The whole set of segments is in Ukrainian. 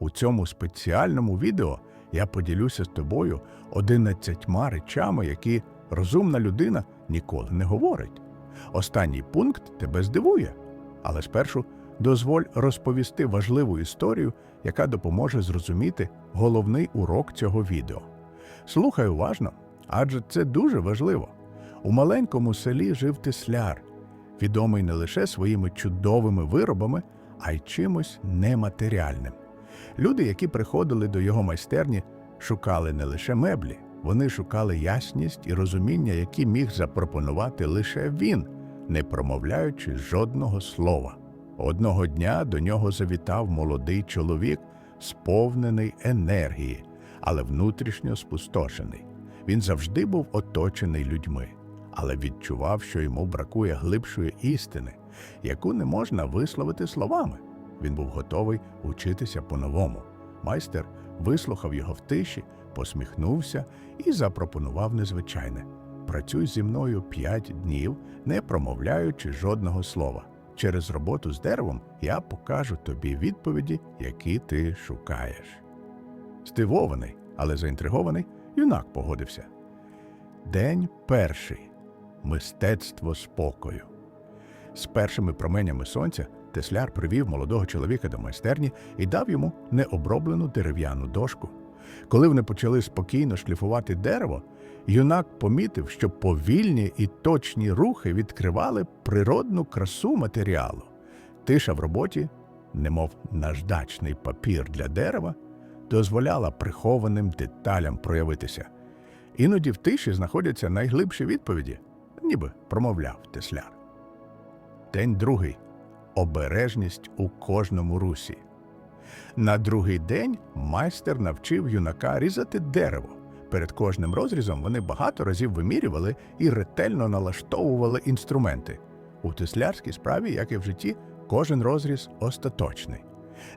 У цьому спеціальному відео я поділюся з тобою 11 речами, які розумна людина ніколи не говорить. Останній пункт тебе здивує, але спершу дозволь розповісти важливу історію, яка допоможе зрозуміти головний урок цього відео. Слухай уважно, адже це дуже важливо. У маленькому селі жив тисляр, відомий не лише своїми чудовими виробами, а й чимось нематеріальним. Люди, які приходили до його майстерні, шукали не лише меблі, вони шукали ясність і розуміння, які міг запропонувати лише він, не промовляючи жодного слова. Одного дня до нього завітав молодий чоловік, сповнений енергії, але внутрішньо спустошений. Він завжди був оточений людьми, але відчував, що йому бракує глибшої істини, яку не можна висловити словами. Він був готовий учитися по-новому. Майстер вислухав його в тиші, посміхнувся і запропонував незвичайне: працюй зі мною п'ять днів, не промовляючи жодного слова. Через роботу з деревом я покажу тобі відповіді, які ти шукаєш. Здивований, але заінтригований, юнак погодився. День перший мистецтво спокою. З першими променями сонця тесляр привів молодого чоловіка до майстерні і дав йому необроблену дерев'яну дошку. Коли вони почали спокійно шліфувати дерево, юнак помітив, що повільні і точні рухи відкривали природну красу матеріалу. Тиша в роботі, немов наждачний папір для дерева, дозволяла прихованим деталям проявитися. Іноді в тиші знаходяться найглибші відповіді, ніби промовляв тесляр. День другий обережність у кожному русі. На другий день майстер навчив юнака різати дерево. Перед кожним розрізом вони багато разів вимірювали і ретельно налаштовували інструменти. У теслярській справі, як і в житті, кожен розріз остаточний.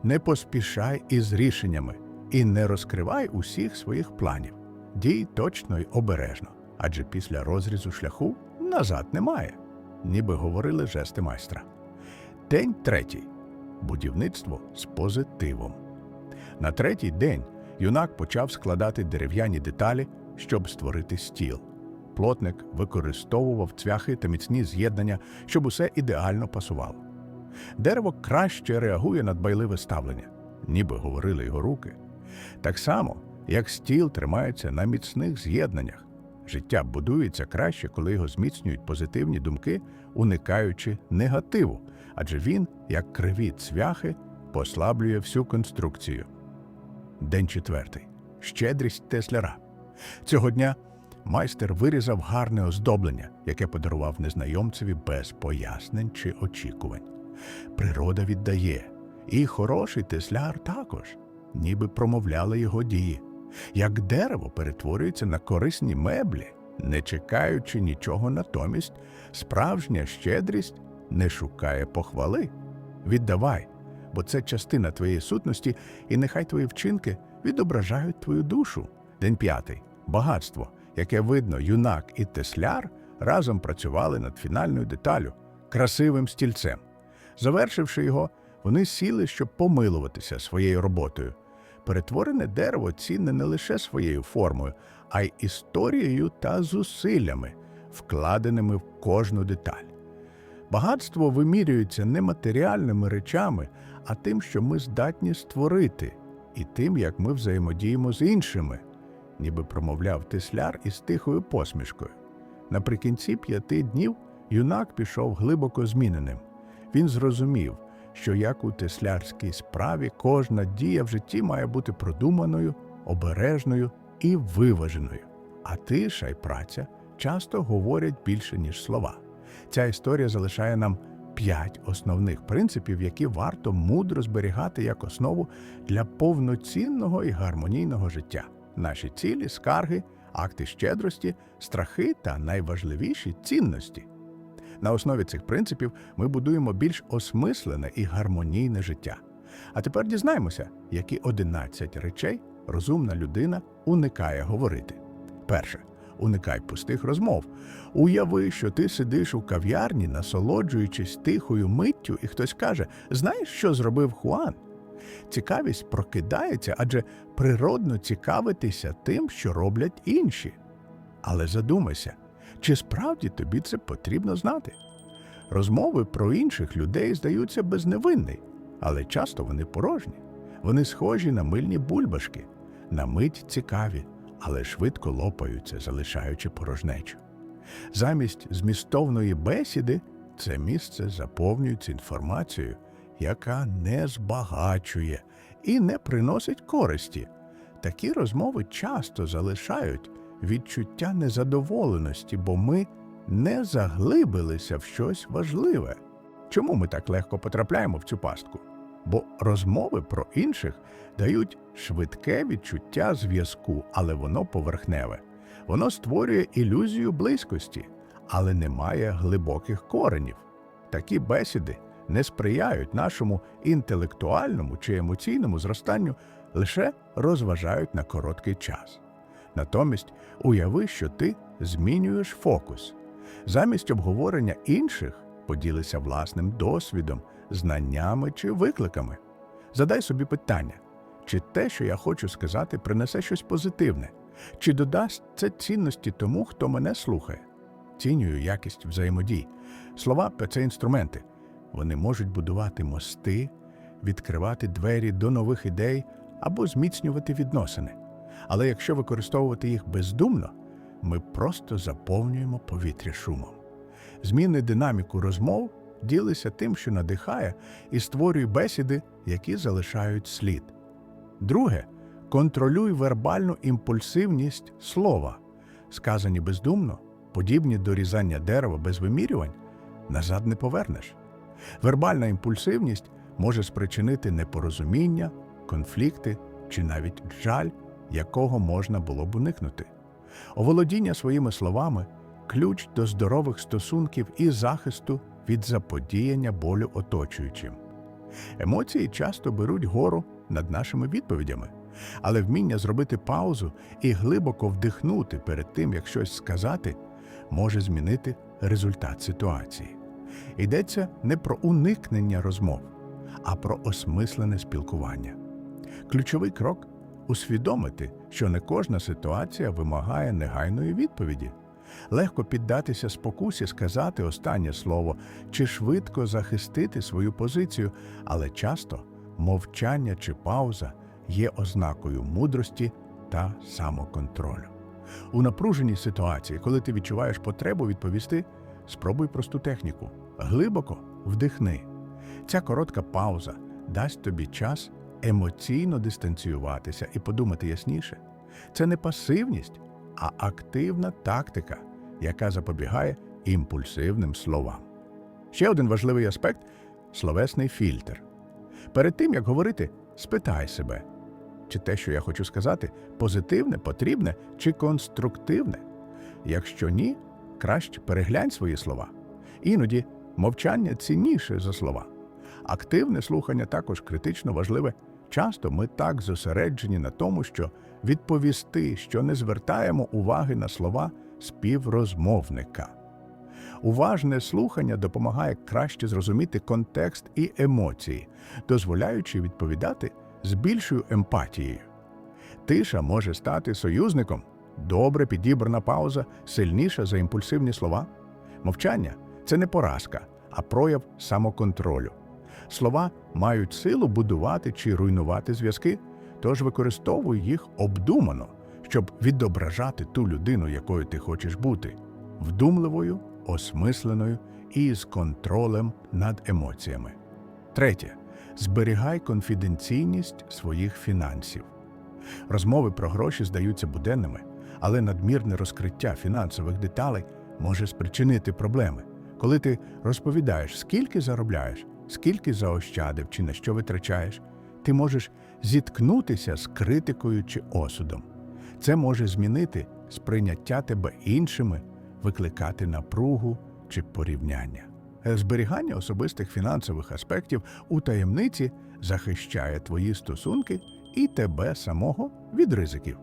Не поспішай із рішеннями і не розкривай усіх своїх планів. Дій точно й обережно, адже після розрізу шляху назад немає, ніби говорили жести майстра. День третій. Будівництво з позитивом. На третій день юнак почав складати дерев'яні деталі, щоб створити стіл. Плотник використовував цвяхи та міцні з'єднання, щоб усе ідеально пасувало. Дерево краще реагує на дбайливе ставлення, ніби говорили його руки. Так само, як стіл тримається на міцних з'єднаннях. Життя будується краще, коли його зміцнюють позитивні думки, уникаючи негативу, адже він, як криві цвяхи, послаблює всю конструкцію. День четвертий. Щедрість тесляра. Цього дня майстер вирізав гарне оздоблення, яке подарував незнайомцеві без пояснень чи очікувань. Природа віддає, і хороший тесляр також, ніби промовляли його дії. Як дерево перетворюється на корисні меблі, не чекаючи нічого натомість, справжня щедрість не шукає похвали. Віддавай, бо це частина твоєї сутності, і нехай твої вчинки відображають твою душу. День п'ятий. Багатство, яке видно, юнак і тесляр разом працювали над фінальною деталю красивим стільцем. Завершивши його, вони сіли, щоб помилуватися своєю роботою. Перетворене дерево цінне не лише своєю формою, а й історією та зусиллями, вкладеними в кожну деталь. Багатство вимірюється не матеріальними речами, а тим, що ми здатні створити, і тим, як ми взаємодіємо з іншими, ніби промовляв тисляр із тихою посмішкою. Наприкінці п'яти днів юнак пішов глибоко зміненим. Він зрозумів, що як у теслярській справі кожна дія в житті має бути продуманою, обережною і виваженою. А тиша й праця часто говорять більше, ніж слова. Ця історія залишає нам п'ять основних принципів, які варто мудро зберігати як основу для повноцінного і гармонійного життя. Наші цілі, скарги, акти щедрості, страхи та найважливіші цінності. На основі цих принципів ми будуємо більш осмислене і гармонійне життя. А тепер дізнаємося, які 11 речей розумна людина уникає говорити. Перше. Уникай пустих розмов. Уяви, що ти сидиш у кав'ярні, насолоджуючись тихою миттю, і хтось каже: Знаєш, що зробив Хуан? Цікавість прокидається, адже природно цікавитися тим, що роблять інші. Але задумайся, чи справді тобі це потрібно знати? Розмови про інших людей здаються безневинні, але часто вони порожні. Вони схожі на мильні бульбашки, на мить цікаві, але швидко лопаються, залишаючи порожнечу. Замість змістовної бесіди це місце заповнюється інформацією, яка не збагачує і не приносить користі. Такі розмови часто залишають відчуття незадоволеності, бо ми не заглибилися в щось важливе. Чому ми так легко потрапляємо в цю пастку? Бо розмови про інших дають швидке відчуття зв'язку, але воно поверхневе. Воно створює ілюзію близькості, але не має глибоких коренів. Такі бесіди не сприяють нашому інтелектуальному чи емоційному зростанню, лише розважають на короткий час. Натомість уяви, що ти змінюєш фокус. Замість обговорення інших поділися власним досвідом, знаннями чи викликами. Задай собі питання, чи те, що я хочу сказати, принесе щось позитивне, чи додасть це цінності тому, хто мене слухає. Цінюю якість взаємодій. Слова це інструменти. Вони можуть будувати мости, відкривати двері до нових ідей або зміцнювати відносини. Але якщо використовувати їх бездумно, ми просто заповнюємо повітря шумом. Зміни динаміку розмов ділися тим, що надихає і створює бесіди, які залишають слід. Друге, контролюй вербальну імпульсивність слова. Сказані бездумно, подібні до різання дерева без вимірювань, назад не повернеш. Вербальна імпульсивність може спричинити непорозуміння, конфлікти чи навіть жаль, якого можна було б уникнути. Оволодіння своїми словами ключ до здорових стосунків і захисту від заподіяння болю оточуючим. Емоції часто беруть гору над нашими відповідями, але вміння зробити паузу і глибоко вдихнути перед тим, як щось сказати, може змінити результат ситуації. Йдеться не про уникнення розмов, а про осмислене спілкування. Ключовий крок усвідомити, що не кожна ситуація вимагає негайної відповіді. Легко піддатися спокусі сказати останнє слово чи швидко захистити свою позицію, але часто мовчання чи пауза є ознакою мудрості та самоконтролю. У напруженій ситуації, коли ти відчуваєш потребу відповісти, спробуй просту техніку. Глибоко вдихни. Ця коротка пауза дасть тобі час емоційно дистанціюватися і подумати ясніше. Це не пасивність, а активна тактика, яка запобігає імпульсивним словам. Ще один важливий аспект словесний фільтр. Перед тим, як говорити, спитай себе, чи те, що я хочу сказати, позитивне, потрібне чи конструктивне. Якщо ні, краще переглянь свої слова. Іноді мовчання цінніше за слова. Активне слухання також критично важливе. Часто ми так зосереджені на тому, що відповісти, що не звертаємо уваги на слова співрозмовника. Уважне слухання допомагає краще зрозуміти контекст і емоції, дозволяючи відповідати з більшою емпатією. Тиша може стати союзником, добре підібрана пауза сильніша за імпульсивні слова. Мовчання це не поразка, а прояв самоконтролю. Слова мають силу будувати чи руйнувати зв'язки, тож використовуй їх обдумано, щоб відображати ту людину, якою ти хочеш бути, вдумливою, осмисленою і з контролем над емоціями. Третє. Зберігай конфіденційність своїх фінансів. Розмови про гроші здаються буденними, але надмірне розкриття фінансових деталей може спричинити проблеми. Коли ти розповідаєш, скільки заробляєш, скільки заощадив чи на що витрачаєш, ти можеш зіткнутися з критикою чи осудом. Це може змінити сприйняття тебе іншими, викликати напругу чи порівняння. Зберігання особистих фінансових аспектів у таємниці захищає твої стосунки і тебе самого від ризиків.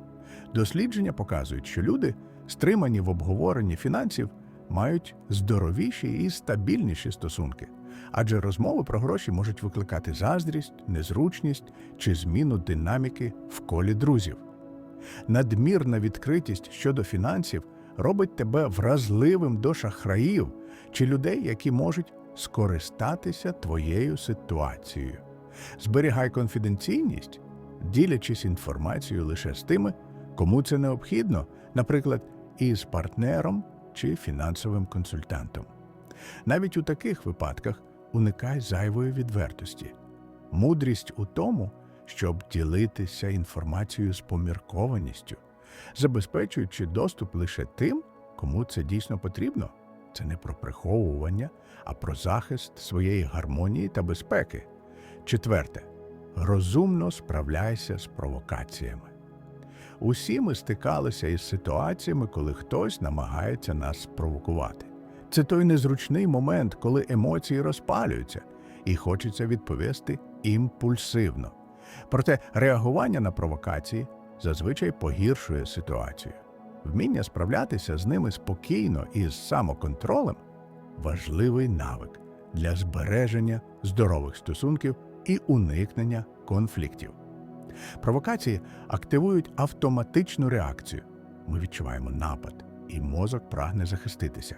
Дослідження показують, що люди, стримані в обговоренні фінансів, мають здоровіші і стабільніші стосунки. Адже розмови про гроші можуть викликати заздрість, незручність чи зміну динаміки в колі друзів. Надмірна відкритість щодо фінансів робить тебе вразливим до шахраїв чи людей, які можуть скористатися твоєю ситуацією. Зберігай конфіденційність, ділячись інформацією лише з тими, кому це необхідно, наприклад, із партнером чи фінансовим консультантом. Навіть у таких випадках уникай зайвої відвертості. Мудрість у тому, щоб ділитися інформацією з поміркованістю, забезпечуючи доступ лише тим, кому це дійсно потрібно. Це не про приховування, а про захист своєї гармонії та безпеки. Четверте. Розумно справляйся з провокаціями. Усі ми стикалися із ситуаціями, коли хтось намагається нас спровокувати. Це той незручний момент, коли емоції розпалюються, і хочеться відповісти імпульсивно. Проте реагування на провокації зазвичай погіршує ситуацію. Вміння справлятися з ними спокійно і з самоконтролем важливий навик для збереження здорових стосунків і уникнення конфліктів. Провокації активують автоматичну реакцію. Ми відчуваємо напад, і мозок прагне захиститися.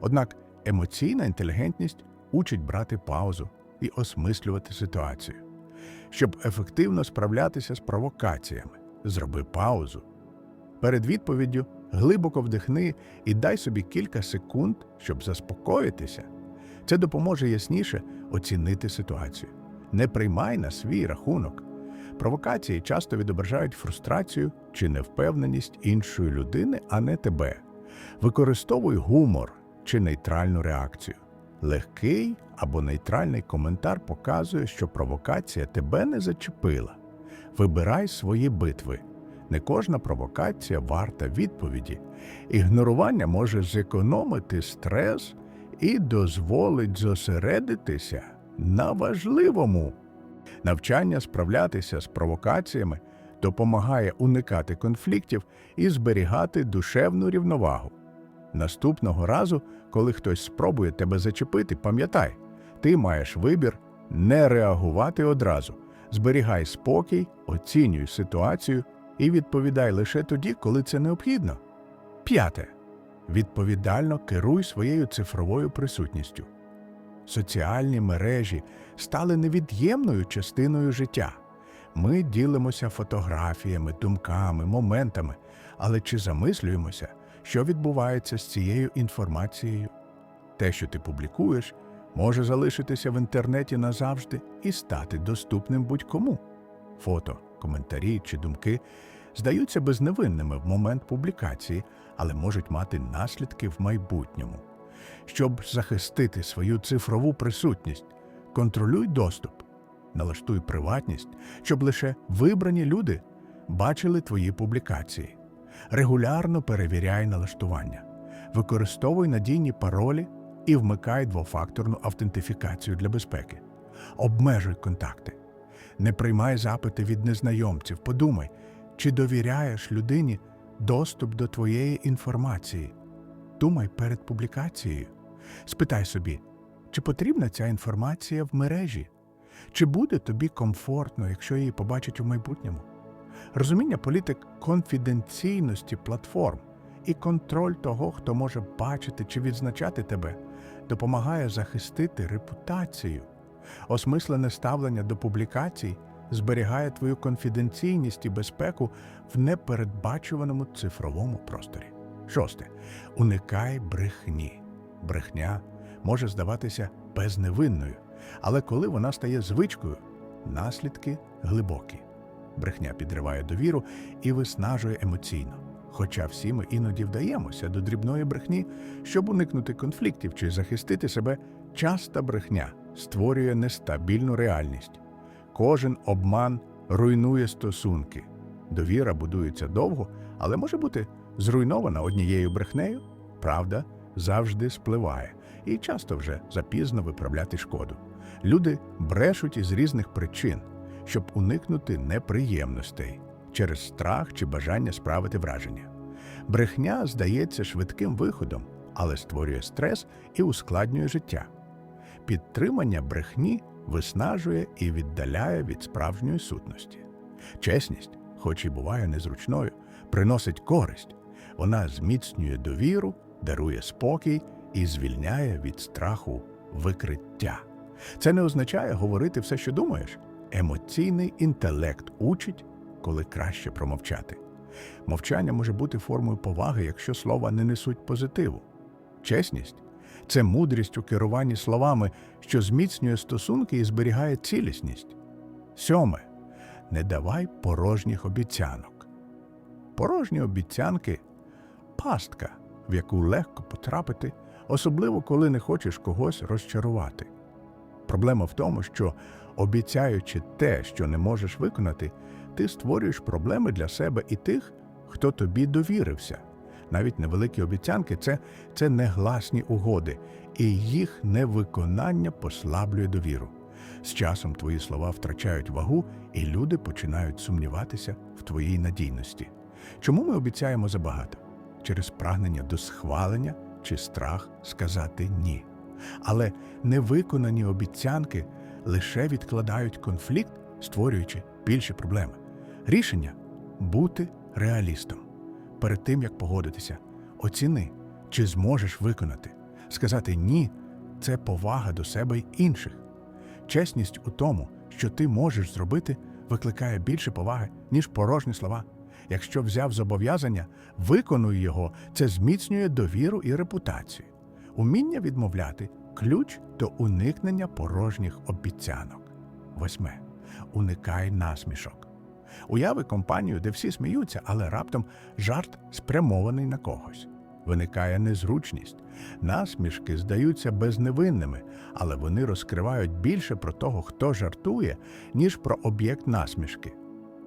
Однак емоційна інтелігентність учить брати паузу і осмислювати ситуацію. Щоб ефективно справлятися з провокаціями, зроби паузу. Перед відповіддю глибоко вдихни і дай собі кілька секунд, щоб заспокоїтися. Це допоможе ясніше оцінити ситуацію. Не приймай на свій рахунок. Провокації часто відображають фрустрацію чи невпевненість іншої людини, а не тебе. Використовуй гумор чи нейтральну реакцію. Легкий або нейтральний коментар показує, що провокація тебе не зачепила. Вибирай свої битви. Не кожна провокація варта відповіді. Ігнорування може зекономити стрес і дозволить зосередитися на важливому. Навчання справлятися з провокаціями допомагає уникати конфліктів і зберігати душевну рівновагу. Наступного разу, коли хтось спробує тебе зачепити, пам'ятай, ти маєш вибір не реагувати одразу. Зберігай спокій, оцінюй ситуацію і відповідай лише тоді, коли це необхідно. П'яте. Відповідально керуй своєю цифровою присутністю. Соціальні мережі стали невід'ємною частиною життя. Ми ділимося фотографіями, думками, моментами, але чи замислюємося, що відбувається з цією інформацією? Те, що ти публікуєш, може залишитися в інтернеті назавжди і стати доступним будь-кому. Фото, коментарі чи думки здаються безневинними в момент публікації, але можуть мати наслідки в майбутньому. Щоб захистити свою цифрову присутність, контролюй доступ, налаштуй приватність, щоб лише вибрані люди бачили твої публікації. Регулярно перевіряй налаштування, використовуй надійні паролі і вмикай двофакторну автентифікацію для безпеки. Обмежуй контакти. Не приймай запити від незнайомців. Подумай, чи довіряєш людині доступ до твоєї інформації. Думай перед публікацією. Спитай собі, чи потрібна ця інформація в мережі? Чи буде тобі комфортно, якщо її побачать у майбутньому? Розуміння політик конфіденційності платформ і контроль того, хто може бачити чи відзначати тебе, допомагає захистити репутацію. Осмислене ставлення до публікацій зберігає твою конфіденційність і безпеку в непередбачуваному цифровому просторі. Шосте. Уникай брехні. Брехня може здаватися безневинною, але коли вона стає звичкою, наслідки глибокі. Брехня підриває довіру і виснажує емоційно. Хоча всі ми іноді вдаємося до дрібної брехні, щоб уникнути конфліктів чи захистити себе, часта брехня створює нестабільну реальність. Кожен обман руйнує стосунки. Довіра будується довго, але може бути зруйнована однією брехнею. Правда завжди спливає, і часто вже запізно виправляти шкоду. Люди брешуть із різних причин, щоб уникнути неприємностей через страх чи бажання справити враження. Брехня здається швидким виходом, але створює стрес і ускладнює життя. підтримання брехні виснажує і віддаляє від справжньої сутності. Чесність, хоч і буває незручною, приносить користь. Вона зміцнює довіру, дарує спокій і звільняє від страху викриття. Це не означає говорити все, що думаєш. Емоційний інтелект учить, коли краще промовчати. Мовчання може бути формою поваги, якщо слова не несуть позитиву. Чесність це мудрість у керуванні словами, що зміцнює стосунки і зберігає цілісність. Сьоме. Не давай порожніх обіцянок. Порожні обіцянки пастка, в яку легко потрапити, особливо коли не хочеш когось розчарувати. Проблема в тому, що обіцяючи те, що не можеш виконати, ти створюєш проблеми для себе і тих, хто тобі довірився. Навіть невеликі обіцянки це, це негласні угоди, і їх невиконання послаблює довіру. З часом твої слова втрачають вагу, і люди починають сумніватися в твоїй надійності. Чому ми обіцяємо забагато? Через прагнення до схвалення чи страх сказати ні. Але невиконані обіцянки лише відкладають конфлікт, створюючи більші проблеми. Рішення бути реалістом. Перед тим як погодитися, оціни, чи зможеш виконати. Сказати ні це повага до себе й інших. Чесність у тому, що ти можеш зробити, викликає більше поваги, ніж порожні слова. Якщо взяв зобов'язання, виконуй його, це зміцнює довіру і репутацію. Уміння відмовляти ключ до уникнення порожніх обіцянок. Восьме. Уникай насмішок. Уяви компанію, де всі сміються, але раптом жарт спрямований на когось. Виникає незручність. Насмішки здаються безневинними, але вони розкривають більше про того, хто жартує, ніж про об'єкт насмішки.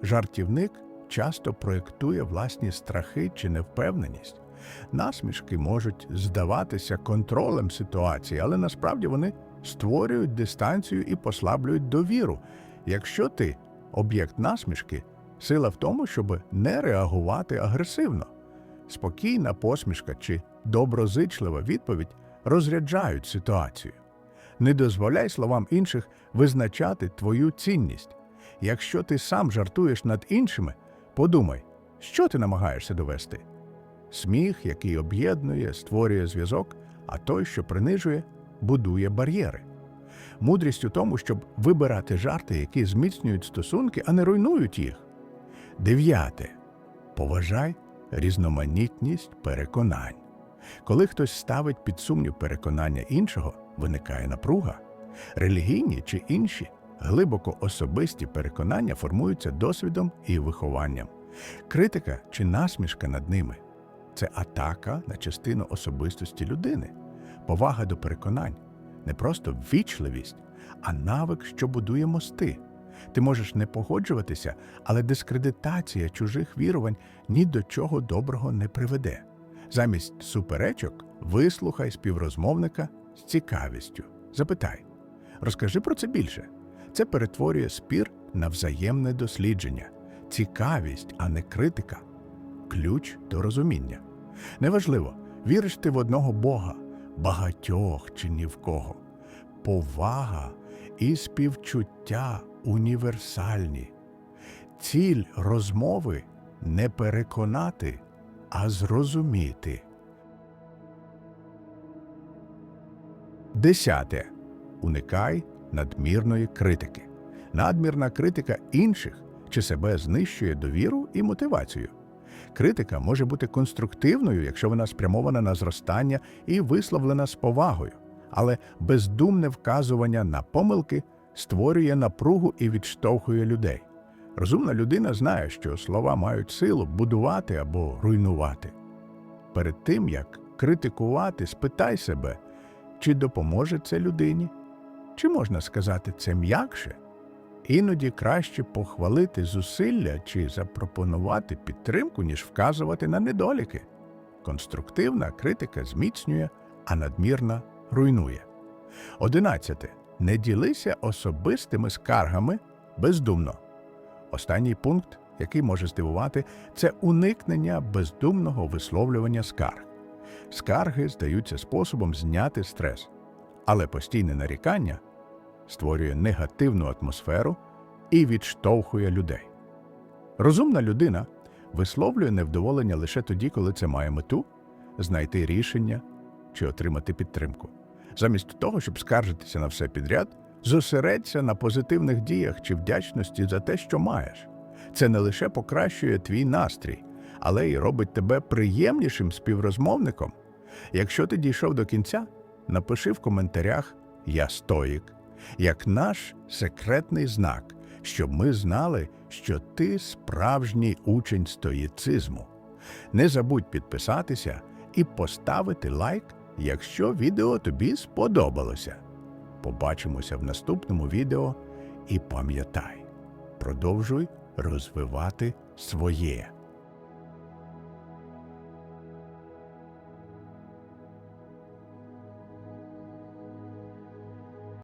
Жартівник часто проєктує власні страхи чи невпевненість. Насмішки можуть здаватися контролем ситуації, але насправді вони створюють дистанцію і послаблюють довіру. Якщо ти об'єкт насмішки, сила в тому, щоб не реагувати агресивно. Спокійна посмішка чи доброзичлива відповідь розряджають ситуацію. Не дозволяй словам інших визначати твою цінність. Якщо ти сам жартуєш над іншими, подумай, що ти намагаєшся довести. Сміх, який об'єднує, створює зв'язок, а той, що принижує, будує бар'єри. Мудрість у тому, щоб вибирати жарти, які зміцнюють стосунки, а не руйнують їх. Дев'яте. Поважай різноманітність переконань. Коли хтось ставить під сумнів переконання іншого, виникає напруга. Релігійні чи інші глибоко особисті переконання формуються досвідом і вихованням. Критика чи насмішка над ними це атака на частину особистості людини, повага до переконань, не просто ввічливість, а навик, що будує мости. Ти можеш не погоджуватися, але дискредитація чужих вірувань ні до чого доброго не приведе. Замість суперечок вислухай співрозмовника з цікавістю. Запитай, розкажи про це більше. Це перетворює спір на взаємне дослідження, цікавість, а не критика, ключ до розуміння. Неважливо, віриш ти в одного Бога, багатьох чи ні в кого. Повага і співчуття універсальні. Ціль розмови не переконати, а зрозуміти. Десяте. Уникай надмірної критики. Надмірна критика інших чи себе знищує довіру і мотивацію. Критика може бути конструктивною, якщо вона спрямована на зростання і висловлена з повагою, але бездумне вказування на помилки створює напругу і відштовхує людей. Розумна людина знає, що слова мають силу будувати або руйнувати. Перед тим, як критикувати, спитай себе, чи допоможе це людині, чи можна сказати це м'якше. Іноді краще похвалити зусилля чи запропонувати підтримку, ніж вказувати на недоліки. Конструктивна критика зміцнює, а надмірна руйнує. Одинадцяте. Не ділися особистими скаргами бездумно. Останній пункт, який може здивувати, це уникнення бездумного висловлювання скарг. Скарги здаються способом зняти стрес. Але постійне нарікання створює негативну атмосферу і відштовхує людей. Розумна людина висловлює невдоволення лише тоді, коли це має мету знайти рішення чи отримати підтримку. Замість того, щоб скаржитися на все підряд, зосередься на позитивних діях чи вдячності за те, що маєш. Це не лише покращує твій настрій, але й робить тебе приємнішим співрозмовником. Якщо ти дійшов до кінця, напиши в коментарях Я стоїк як наш секретний знак, щоб ми знали, що ти справжній учень стоїцизму. Не забудь підписатися і поставити лайк, якщо відео тобі сподобалося. Побачимося в наступному відео і пам'ятай, продовжуй розвивати своє